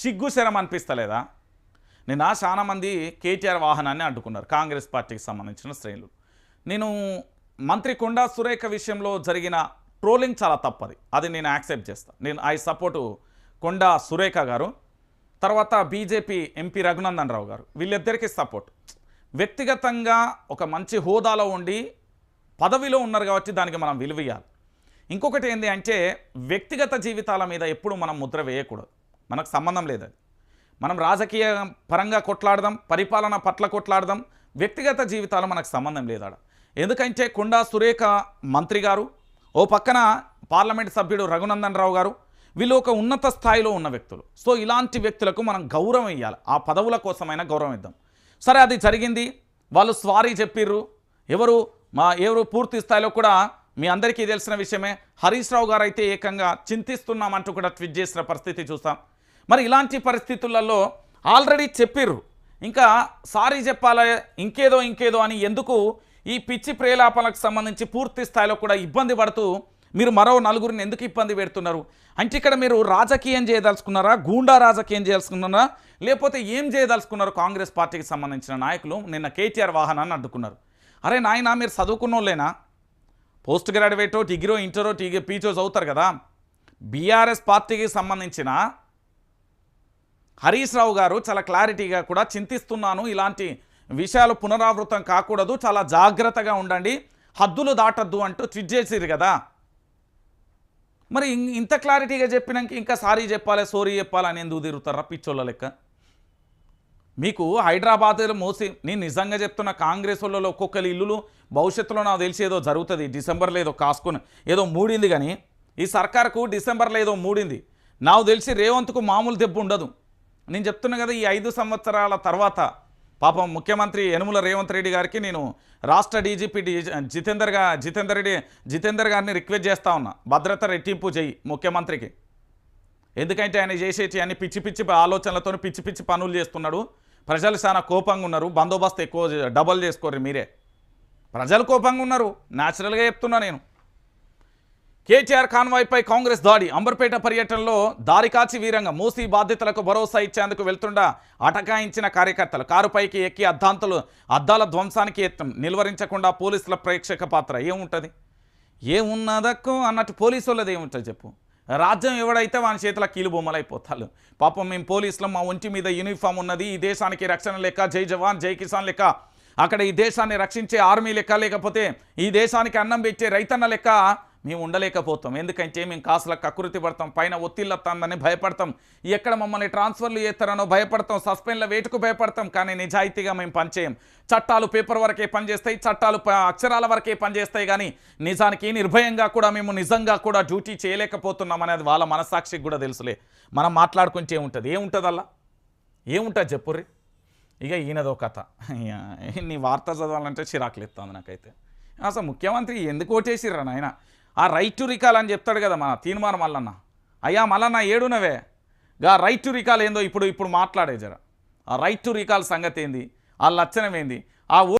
సిగ్గు శరం అనిపిస్తలేదా? నిన్న చాలామంది కేటీఆర్ వాహనాన్ని అడ్డుకున్నారు కాంగ్రెస్ పార్టీకి సంబంధించిన శ్రేణులు నేను మంత్రి కొండా సురేఖ విషయంలో జరిగిన ట్రోలింగ్ చాలా తప్పది అది నేను యాక్సెప్ట్ చేస్తాను నేను ఐ సపోర్టు కొండా సురేఖ గారు తర్వాత బీజేపీ ఎంపీ రఘునందన్ రావు గారు వీళ్ళిద్దరికీ సపోర్ట్. వ్యక్తిగతంగా ఒక మంచి హోదాలో ఉండి పదవిలో ఉన్నారు కాబట్టి దానికి మనం విలువ ఇంకొకటి ఏంటి అంటే వ్యక్తిగత జీవితాల మీద ఎప్పుడు మనం ముద్ర వేయకూడదు. మనకు సంబంధం లేదు అది. మనం రాజకీయ పరంగా కొట్లాడదాం పరిపాలన పట్ల కొట్లాడదాం వ్యక్తిగత జీవితాలు మనకు సంబంధం లేదాడ ఎందుకంటే కొండా సురేఖ మంత్రి గారు ఓ పక్కన పార్లమెంట్ సభ్యుడు రఘునందన్ రావు గారు వీళ్ళు ఒక ఉన్నత స్థాయిలో ఉన్న వ్యక్తులు. సో ఇలాంటి వ్యక్తులకు మనం గౌరవం ఇవ్వాలి ఆ పదవుల కోసమైనా గౌరవం ఇద్దాం. సరే అది జరిగింది. వాళ్ళు స్వారీ చెప్పిర్రు. ఎవరు మా ఎవరు పూర్తి స్థాయిలో కూడా మీ అందరికీ తెలిసిన విషయమే. హరీష్ రావు గారు అయితే ఏకంగా చింతిస్తున్నామంటూ కూడా ట్వీట్ చేసిన పరిస్థితి చూస్తాం. మరి ఇలాంటి పరిస్థితులలో ఆల్రెడీ చెప్పిర్రు. ఇంకా సారీ చెప్పాలి ఇంకేదో ఇంకేదో అని ఎందుకు ఈ పిచ్చి ప్రేలాపనకు సంబంధించి పూర్తి స్థాయిలో కూడా ఇబ్బంది పడుతూ మీరు మరో నలుగురిని ఎందుకు ఇబ్బంది పెడుతున్నారు? అంటే ఇక్కడ మీరు రాజకీయం చేయదలుచుకున్నారా? గూండా రాజకీయం చేయాల్సుకున్నారా లేకపోతే ఏం చేయదలుచుకున్నారు కాంగ్రెస్ పార్టీకి సంబంధించిన నాయకులు? నిన్న కేటీఆర్ వాహనాన్ని అడ్డుకున్నారు. అరే నాయన మీరు చదువుకున్నోళ్ళేనా? పోస్ట్ గ్రాడ్యుయేటో డిగ్రీ ఇంటరో టీగీ పీచో చదువుతారు కదా. బీఆర్ఎస్ పార్టీకి సంబంధించిన హరీష్ రావు గారు చాలా క్లారిటీగా కూడా చింతిస్తున్నాను. ఇలాంటి విషయాలు పునరావృతం కాకూడదు. చాలా జాగ్రత్తగా ఉండండి. హద్దులు దాటద్దు అంటూ ట్విట్ చేసిరు కదా. మరి ఇం- ఇంత క్లారిటీగా చెప్పినాక ఇంకా సారీ చెప్పాలి సోరీ చెప్పాలని ఎందుకు తిరుగుతారా పిచ్చోళ్ళ లెక్క? మీకు హైదరాబాద్లో మోసి నేను నిజంగా చెప్తున్న కాంగ్రెస్ వాళ్ళలో ఒక్కొక్కరి ఇల్లులు భవిష్యత్తులో నాకు తెలిసి ఏదో జరుగుతుంది. డిసెంబర్లో ఏదో కాసుకుని ఏదో మూడింది కానీ ఈ సర్కార్కు డిసెంబర్లో ఏదో మూడింది. నాకు తెలిసి రేవంత్కు మామూలు దెబ్బ ఉండదు. నేను చెప్తున్నా కదా ఈ ఐదు సంవత్సరాల తర్వాత పాపం ముఖ్యమంత్రి యనుమల రేవంత్ రెడ్డి గారికి నేను రాష్ట్ర డీజీపీ డి జితేందర్గా జితేందర్ రెడ్డి జితేందర్ గారిని రిక్వెస్ట్ చేస్తా ఉన్నా. భద్రత రెట్టింపు చేయి ముఖ్యమంత్రికి. ఎందుకంటే ఆయన చేసేటి అన్ని పిచ్చి పిచ్చి ఆలోచనలతో పిచ్చి పిచ్చి పనులు చేస్తున్నాడు. ప్రజలు చాలా కోపంగా ఉన్నారు. బందోబస్తు ఎక్కువ డబల్ చేసుకోరు మీరే. ప్రజలు కోపంగా ఉన్నారు. న్యాచురల్గా చెప్తున్నా నేను. కేటీఆర్ కాన్వాయ్పై కాంగ్రెస్ దాడి. అంబర్పేట పర్యటనలో దారి కాచి వీరంగా. మూసీ బాధితులకు భరోసా ఇచ్చేందుకు వెళ్తుండా అటకాయించిన కార్యకర్తలు కారుపైకి ఎక్కి అద్దాంతలు అద్దాల ధ్వంసానికి యత్నం నిలువరించకుండా పోలీసుల ప్రేక్షక పాత్ర ఏముంటుంది? ఏమున్నదక్కో అన్నట్టు పోలీసు వాళ్ళది ఏముంటుంది చెప్పు? రాజ్యం ఎవడైతే వాని చేతుల కీలుబొమ్మలైపోతారు పాపం మేము పోలీసులు మా ఒంటి మీద యూనిఫామ్ ఉన్నది. ఈ దేశానికి రక్షణ లెక్క జై జవాన్ జై కిసాన్ లెక్క. అక్కడ ఈ దేశాన్ని రక్షించే ఆర్మీ లెక్క లేకపోతే ఈ దేశానికి అన్నం పెట్టే రైతన్న లెక్క మేము ఉండలేకపోతాం. ఎందుకంటే మేము కాసుల కకృతి పడతాం పైన ఒత్తిళ్ళొస్తుందని భయపడతాం. ఎక్కడ మమ్మల్ని ట్రాన్స్ఫర్లు చేస్తారనో భయపడతాం సస్పెండ్ల వేటుకు భయపడతాం కానీ నిజాయితీగా మేము పనిచేయం. చట్టాలు పేపర్ వరకే పనిచేస్తాయి చట్టాలు ప- అక్షరాల వరకే పనిచేస్తాయి కానీ నిజానికి నిర్భయంగా కూడా మేము నిజంగా కూడా డ్యూటీ చేయలేకపోతున్నాం అనేది వాళ్ళ మనసాక్షికి కూడా తెలుసులే. మనం మాట్లాడుకుంటే ఏముంటుంది? ఏముంటుంది అలా ఏముంటుంది చెప్పుర్రి ఇక ఈయనదో కథ. నీ వార్త చదవాలంటే చిరాకులు ఇస్తుంది నాకైతే. అసలు ముఖ్యమంత్రి ఎందుకు ఓటేసిర్రా నాయన? ఆ రైట్ టు రికాల్ అని చెప్తాడు కదా మన తీర్మానం మల్లన్న. అయ్యా మల్లన్న ఏడునవే. గా రైట్ టు రికాల్ ఏందో ఇప్పుడు ఇప్పుడు మాట్లాడే జర. ఆ రైట్ టు రికాల్ సంగతి ఏంది? ఆ లక్షణం ఏంది? ఆ